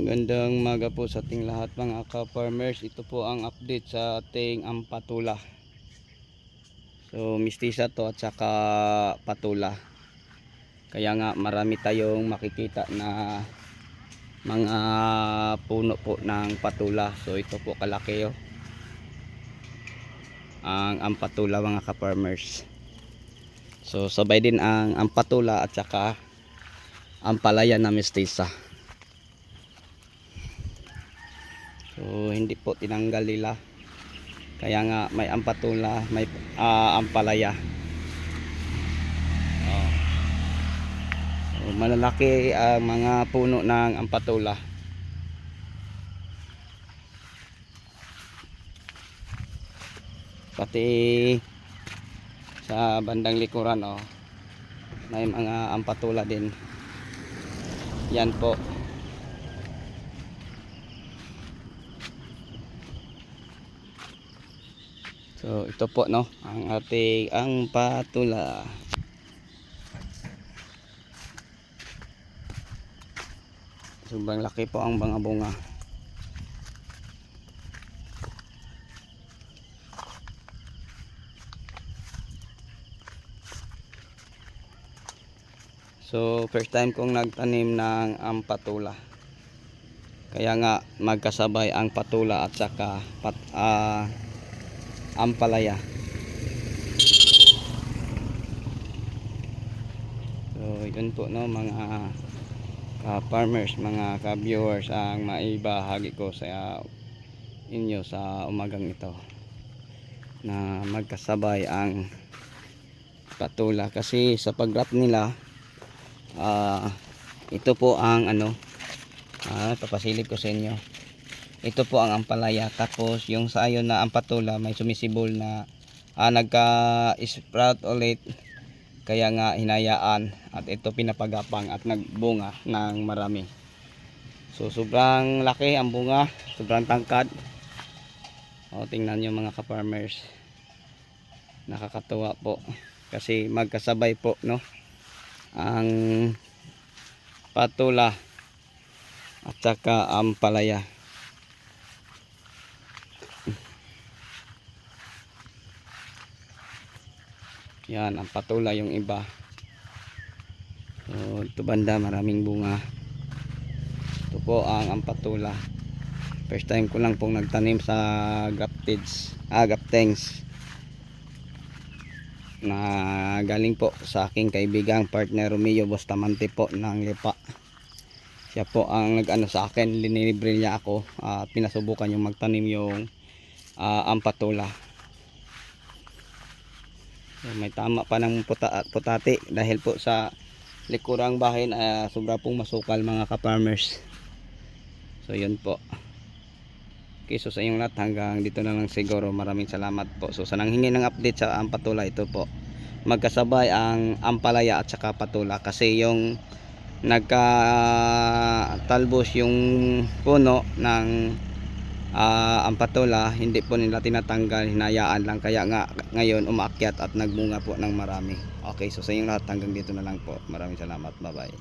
Gandang maga po sa ating lahat mga ka-farmers. Ito po ang update sa ating ampatula. So, mistisa to at saka patula. Kaya nga marami tayong makikita na mga puno po ng patula. So, ito po kalaki oh. Ang ampatula mga ka-farmers. So, sabay din ang ampatula at saka ampalaya na mistisa. So hindi po tinanggal nila. Kaya nga may ampatula, may ah, ampalaya. Oh. So, malalaki ang mga puno ng ampatula. Pati sa bandang likuran oh. May mga ampatula din. Yan po. So ito po no, ang ating ang patula. Sobrang laki po ang mga bunga. So first time kong nagtanim ng ampatula. Kaya nga magkasabay ang patula at saka pat, ah, ampalaya. So, yun po no mga ka-farmers, mga ka-viewers ang maibahagi ko sa inyo sa umagang ito na magkasabay ang patula kasi sa pag-wrap nila ah, ito po ang ano ah, papasilip ko sa inyo ito po ang ampalaya. Tapos yung sa ayon na ampatula may sumisibol na ah, nagka sprout ulit. Kaya nga hinayaan. At ito pinapagapang at nagbunga ng marami. So sobrang laki ang bunga. Sobrang tangkad. O tingnan nyo mga ka-farmers. Nakakatuwa po. Kasi magkasabay po no? Ang patula at saka ampalaya Yan, ang patula yung iba. So, ito banda, maraming bunga. Ito po ang ampatula. First time ko lang pong nagtanim sa graftids, ah, graftengs. Na galing po sa aking kaibigang partner Romeo Bustamante po ng Lipa. Siya po ang nag-ano sa akin, linilibre niya ako at pinasubukan yung magtanim yung ah, ampatula. So, may tama pa ng puta at putate dahil po sa likurang bahay na sobra pong masukal mga ka-farmers. So yun po. Okay, so sa inyong lahat hanggang dito na lang siguro. Maraming salamat po. So sa nanghingi ng update sa ampatula ito po. Magkasabay ang ampalaya at saka patula kasi yung nagka talbos yung puno ng ah ang patula hindi po nila tinatanggal hinayaan lang. Kaya nga ngayon umaakyat at nagbunga po ng marami. Okay so sa inyong lahat hanggang dito na lang po. Maraming salamat. Bye bye